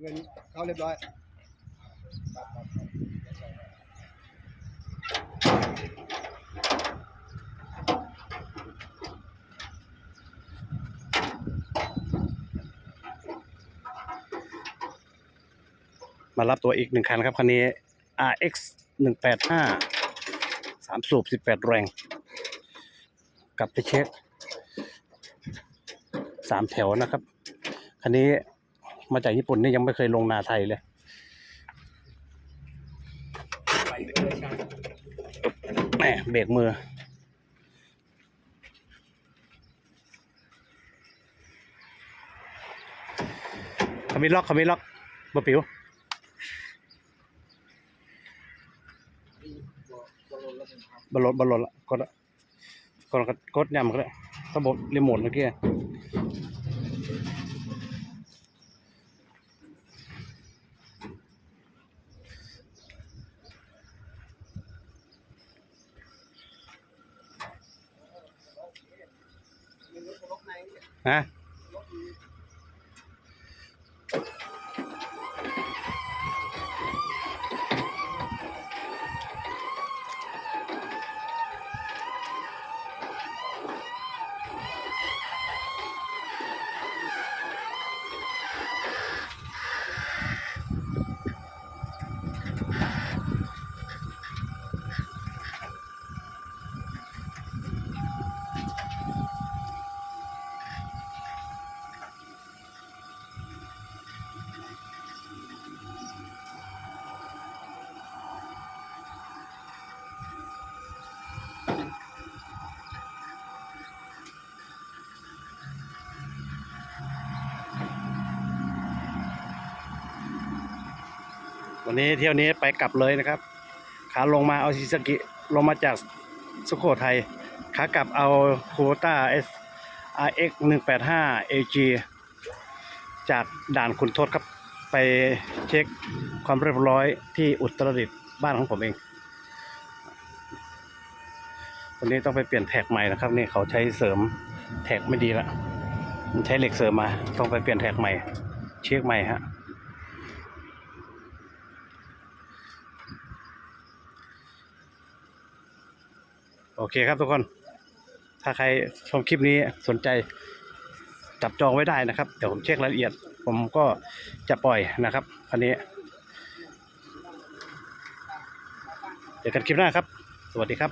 เงินเข้าเรียบร้อยมารับตัวอีกหนึ่งคันครับ คันนี้ RX หนึ่งแปดห้าสามสูบสิบแปดแรง กลับไปเช็คสามแถวนะครับ คันนี้ มาจากญี่ปุ่นนี่ยังไม่เคยลงนาไทยเลยแหมเบรกมือเขามีล็อกเขามีล็อกบ่ปิวบอลลดบอลลดละกดละกดกดยำก็ได้ระบบรีโมทเมื่อกี้ ฮะ วันนี้เที่ยวนี้ไปกลับเลยนะครับ ขาลงมาเอาชิซากิลงมาจากสุโขทัยขากลับเอาโคต้า S RX 185 AG จากด่านคุณทศครับ ไปเช็คความเรียบร้อยที่อุตรดิตถ์บ้านของผมเองวันนี้ต้องไปเปลี่ยนแท็กใหม่นะครับนี่เขาใช้เสริมแท็กไม่ดีละมันใช้เหล็กเสริมมา ต้องไปเปลี่ยนแท็กใหม่ เช็คใหม่ฮะ โอเคครับทุกคน ถ้าใครชมคลิปนี้สนใจจับจองไว้ได้นะครับ เดี๋ยวผมเช็ครายละเอียด ผมก็จะปล่อยนะครับคันนี้เจอกันคลิปหน้าครับ สวัสดีครับ